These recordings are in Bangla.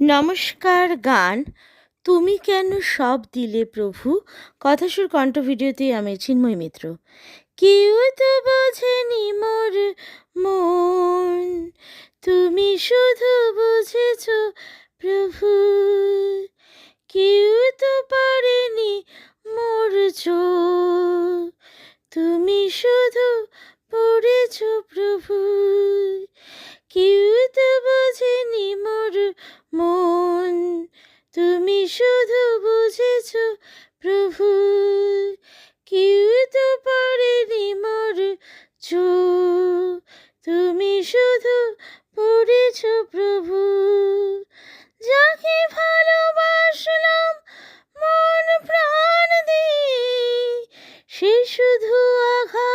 নমস্কার গান, তুমি কেন সব দিলে প্রভু? কথাসুর কণ্ঠ ভিডিওতে আমি চিন্ময় মিত্র। কেউ তো বোঝেনি মোর মন, তুমি শুধু বুঝেছ প্রভু। কেউ তো পারেনি মোর তুমি শুধু পড়েছ প্রভু। প্রভু, কেউ তো পারেনি মোর চো তুমি শুধু পড়েছ প্রভু, যাকে ভালোবাসলাম মন প্রাণ দিয়ে। সে শুধু আঘাত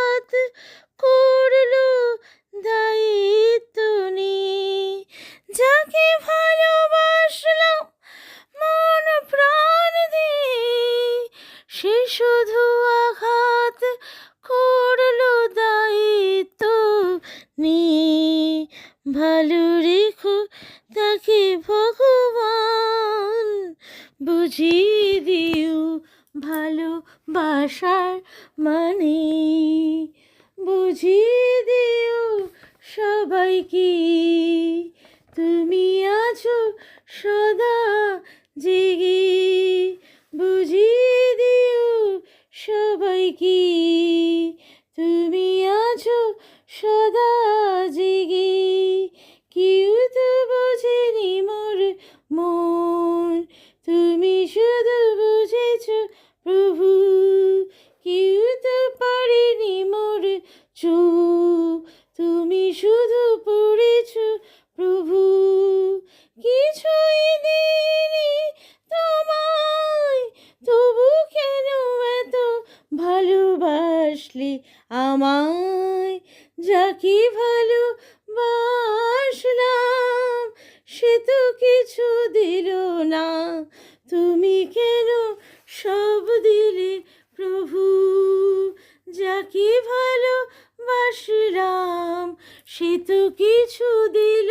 ভালো রেখো তাকে ভগবান। বুঝিয়ে দিও ভালোবাসার মানে। বুঝিয়ে দিও সবাইকে, তুমি আছো সদা জেগে। বুঝিয়ে দিও সবাইকে। প্রভু কেউ তো পারেনি মোর চোখ। তুমি শুধু পড়েছ, প্রভু, কিছুই দিইনি তোমায়। তবু কেন এত ভালোবাসলে আমায়? যাকে ভালোবাসলাম, সে তো সব দিলে প্রভু যাকে ভালোবাসলাম সে তো কিছু দিল